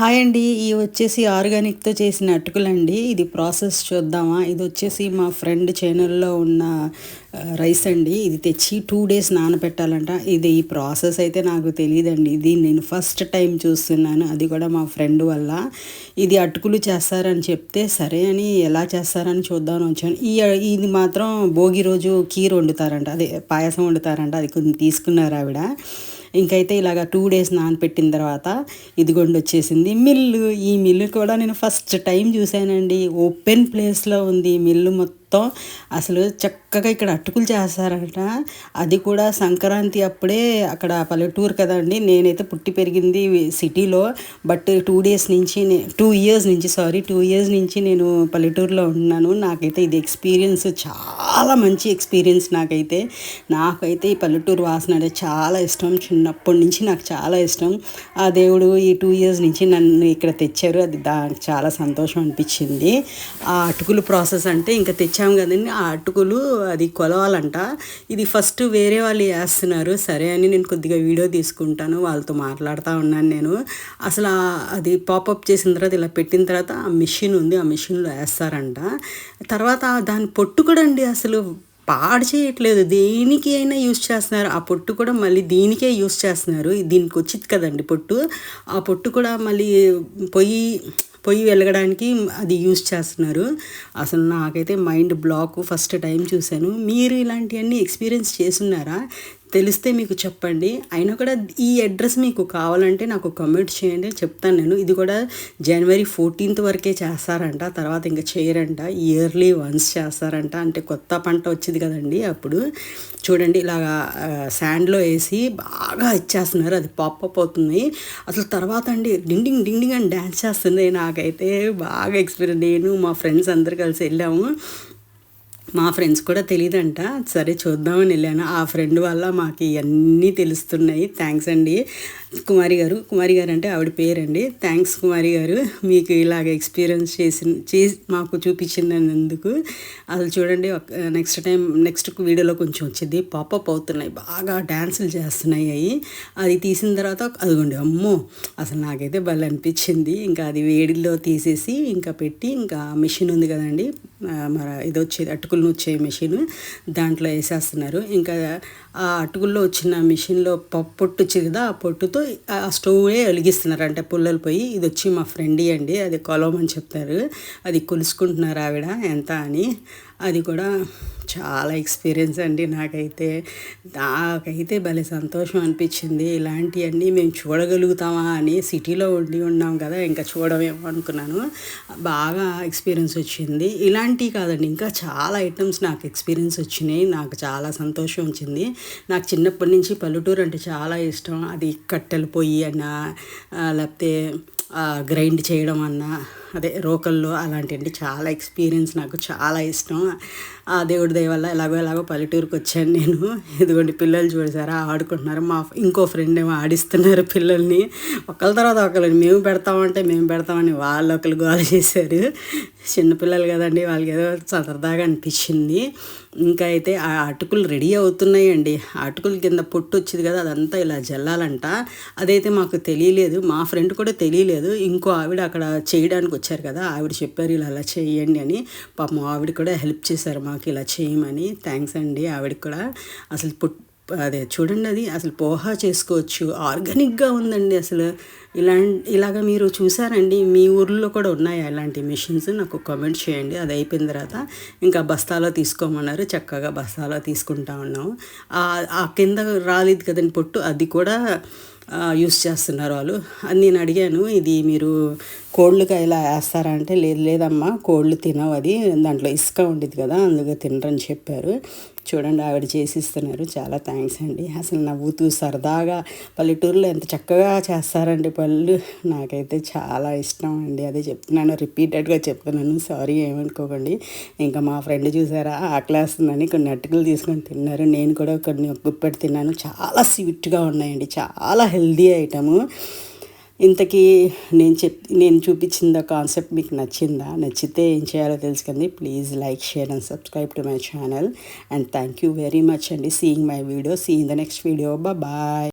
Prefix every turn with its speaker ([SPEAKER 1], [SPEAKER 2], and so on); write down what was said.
[SPEAKER 1] Hi అండి ఇవి వచ్చేసి ఆర్గానిక్తో చేసిన అటుకులండి. ఇది ప్రాసెస్ చూద్దామా. ఇది వచ్చేసి మా ఫ్రెండ్ ఛానల్లో ఉన్న రైస్ అండి. ఇది తెచ్చి టూ డేస్ నానబెట్టాలంట ఇది ఈ ప్రాసెస్ అయితే నాకు తెలియదండి. ఇది నేను ఫస్ట్ టైం చూస్తున్నాను. అది కూడా మా ఫ్రెండ్ వల్ల. ఇది అటుకులు చేస్తారని చెప్తే సరే అని ఎలా చేస్తారని చూద్దామని వచ్చాను. ఈ ఇది మాత్రం భోగి రోజు కీర్ వండుతారంట. అదే పాయసం వండుతారంట. అది కొంచెం తీసుకున్నారు ఆవిడ. ఇంకైతే ఇలాగ టూ డేస్ నానపెట్టిన తర్వాత ఇదిగోండి వచ్చేసింది మిల్లు. ఈ మిల్లు కూడా నేను ఫస్ట్ టైం చూశానండి. ఓపెన్ ప్లేస్లో ఉంది. మిల్లు మొత్తం మొత్తం అసలు చక్కగా ఇక్కడ అటుకులు చేస్తారట. అది కూడా సంక్రాంతి అప్పుడే అక్కడ పల్లెటూరు కదండి. నేనైతే పుట్టి పెరిగింది సిటీలో. బట్ టూ డేస్ నుంచి టూ ఇయర్స్ నుంచి సారీ టూ ఇయర్స్ నుంచి నేను పల్లెటూరులో ఉన్నాను నాకైతే ఇది ఎక్స్పీరియన్స్ చాలా మంచి ఎక్స్పీరియన్స్ నాకైతే. నాకైతే ఈ పల్లెటూరు వాసన అంటే చాలా ఇష్టం. చిన్నప్పటి నుంచి నాకు చాలా ఇష్టం. ఆ దేవుడు ఈ టూ ఇయర్స్ నుంచి నన్ను ఇక్కడ తెచ్చారు. అది దానికి చాలా సంతోషం అనిపించింది. ఆ అటుకులు ప్రాసెస్ అంటే ఇంకా తెచ్చాము కదండి. ఆ అటుకులు అది కొలవాలంట. ఇది ఫస్ట్ వేరే వాళ్ళు వేస్తున్నారు సరే అని నేను కొద్దిగా వీడియో తీసుకుంటాను. వాళ్ళతో మాట్లాడుతూ ఉన్నాను నేను. అసలు అది పాపప్ చేసిన తర్వాత ఇలా పెట్టిన తర్వాత ఆ మిషన్ ఉంది. ఆ మిషన్లో వేస్తారంట. తర్వాత దాని పొట్టు కూడా అండి అసలు పాడు చేయట్లేదు. దేనికి అయినా యూస్ చేస్తున్నారు. ఆ పొట్టు కూడా మళ్ళీ దీనికే యూస్ చేస్తున్నారు. దీనికి వచ్చింది కదండి పొట్టు. ఆ పొట్టు కూడా మళ్ళీ పొయ్యి పొయ్యి వెలగడానికి అది యూస్ చేస్తున్నారు. అసలు నాకైతే మైండ్ బ్లాక్ ఫస్ట్ టైం చూశాను. మీరు ఇలాంటివన్నీ ఎక్స్పీరియన్స్ చేస్తున్నారా? తెలిస్తే మీకు చెప్పండి. అయినా కూడా ఈ అడ్రస్ మీకు కావాలంటే నాకు కమెంట్ చేయండి. చెప్తాను నేను. ఇది కూడా జనవరి ఫోర్టీన్త్ వరకే చేస్తారంట. తర్వాత ఇంకా చేయరంట. ఇయర్లీ వన్స్ చేస్తారంట. అంటే కొత్త పంట వచ్చింది కదండి అప్పుడు. చూడండి ఇలాగా శాండ్లో వేసి బాగా ఇచ్చేస్తున్నారు. అది పాపప్ అవుతుంది. అసలు తర్వాత అండి డిండింగ్ డిండింగ్ అని డ్యాన్స్ చేస్తుంది. నాకైతే బాగా ఎక్స్పీరియన్స్ నేను మా ఫ్రెండ్స్ అందరు కలిసి వెళ్ళాము. మా ఫ్రెండ్స్ కూడా తెలియదంట సరే చూద్దామని వెళ్ళాను. ఆ ఫ్రెండ్ వల్ల మాకు ఇవన్నీ తెలుస్తున్నాయి. థ్యాంక్స్ అండి. కుమారి గారు కుమారి గారు అంటే ఆవిడ పేరండి. థ్యాంక్స్ కుమారి గారు. మీకు ఇలాగ ఎక్స్పీరియన్స్ చేసి చేసి మాకు చూపించినందుకు. అసలు చూడండి నెక్స్ట్ టైం నెక్స్ట్ వీడియోలో కొంచెం వచ్చింది. పాపప్ అవుతున్నాయి. బాగా డ్యాన్సులు చేస్తున్నాయి అవి. అది తీసిన తర్వాత అదిగోండి అమ్మో! అసలు నాకైతే భలే అనిపించింది. ఇంకా అది వేడిలో తీసేసి ఇంకా పెట్టి ఇంకా మిషన్ ఉంది కదండి. మరి ఇది వచ్చేది అటుకులను వచ్చే మిషన్ దాంట్లో వేసేస్తున్నారు. ఇంకా ఆ అటుకుల్లో వచ్చిన మిషన్లో పొట్టు చిరుదా కదా ఆ పొట్టుతో ఆ స్టవ్వే వెలిగిస్తున్నారు. అంటే పుల్లలు పోయి ఇది వచ్చి మా ఫ్రెండ్ అండి అది కొలవమని చెప్తారు. అది కొలుసుకుంటున్నారు ఆవిడ ఎంత అని. అది కూడా చాలా ఎక్స్పీరియన్స్ అండి నాకైతే. నాకైతే భలే సంతోషం అనిపించింది. ఇలాంటివన్నీ మేము చూడగలుగుతామా అని సిటీలో ఉండి ఉన్నాం కదా ఇంకా చూడమేమో అనుకున్నాను. బాగా ఎక్స్పీరియన్స్ వచ్చింది. ఇలాంటివి కాదండి ఇంకా చాలా ఐటమ్స్ నాకు ఎక్స్పీరియన్స్ వచ్చినాయి. నాకు చాలా సంతోషం వచ్చింది. నాకు చిన్నప్పటి నుంచి పల్లెటూరు అంటే చాలా ఇష్టం. అది కట్టెలు పొయ్యి అన్నా లేకపోతే గ్రైండ్ చేయడం అన్నా అదే రోకల్లో అలాంటివి చాలా ఎక్స్పీరియన్స్ నాకు చాలా ఇష్టం. ఆ దేవుడి దయ వల్ల ఎలాగో ఎలాగో పల్లెటూరుకి వచ్చాను నేను. ఇదిగోండి పిల్లలు చూసారా ఆడుకుంటున్నారు. మా ఇంకో ఫ్రెండ్ ఏమో ఆడిస్తున్నారు పిల్లల్ని. ఒకళ్ళ తర్వాత ఒకళ్ళని మేము పెడతామంటే మేము పెడతామని వాళ్ళు ఒకరు గోల చేశారు. చిన్నపిల్లలు కదండి వాళ్ళకి ఏదో సరదాగా అనిపించింది. ఇంకా అయితే ఆ అటుకులు రెడీ అవుతున్నాయండి. అటుకుల కింద పొట్టు వచ్చింది కదా అదంతా ఇలా జల్లాలంట. అదైతే మాకు తెలియలేదు మా ఫ్రెండ్ కూడా తెలియలేదు. ఇంకో ఆవిడ అక్కడ చేయడానికి వచ్చారు కదా ఆవిడ చెప్పారు ఇలా అలా చేయండి అని. పాపం ఆవిడ కూడా హెల్ప్ చేశారు మాకు ఇలా చేయమని. థ్యాంక్స్ అండి. ఆవిడకి కూడా అసలు పుట్ అదే చూడండి అది అసలు పోహా చేసుకోవచ్చు. ఆర్గానిక్గా ఉందండి అసలు. ఇలా ఇలాగ మీరు చూసారండి మీ ఊర్లో కూడా ఉన్నాయా ఇలాంటి మిషన్స్? నాకు కామెంట్ చేయండి. అది అయిపోయిన తర్వాత ఇంకా బస్తాలో తీసుకోమన్నారు. చక్కగా బస్తాలో తీసుకుంటా ఉన్నాము. ఆ- ఆ కింద రాలేదు కదండి పొట్టు. అది కూడా యూస్ చేస్తున్నారు వాళ్ళు. అది నేను అడిగాను ఇది మీరు కోళ్ళుగా ఇలా వేస్తారా అంటే లేదు లేదమ్మా కోళ్ళు తినవు అది దాంట్లో ఇసుక ఉండేది కదా అందుకే తినరని చెప్పారు. చూడండి ఆవిడ చేసి ఇస్తున్నారు చాలా థ్యాంక్స్ అండి. అసలు నవ్వుతూ సరదాగా పల్లెటూరులో ఎంత చక్కగా చేస్తారండి పళ్ళు. నాకైతే చాలా ఇష్టం అండి. అదే చెప్తున్నాను రిపీటెడ్గా చెప్తున్నాను. సారీ ఏమనుకోకండి. ఇంకా మా ఫ్రెండ్ చూసారా? ఆకలేస్తుందని కొన్ని అటుకులు తీసుకొని తిన్నారు. నేను కూడా కొన్ని గుప్పెడు తిన్నాను. చాలా స్వీట్గా ఉన్నాయండి. చాలా హెల్దీ ఐటము ఇంతకీ నేను చెప్ నేను చూపించిన కాన్సెప్ట్ మీకు నచ్చిందా? నచ్చితే ఏం చేయాలో తెలుసుకుంది. Please like share and subscribe to my channel. And thank you very much అండి. Seeing my video. See in the next video. Bye.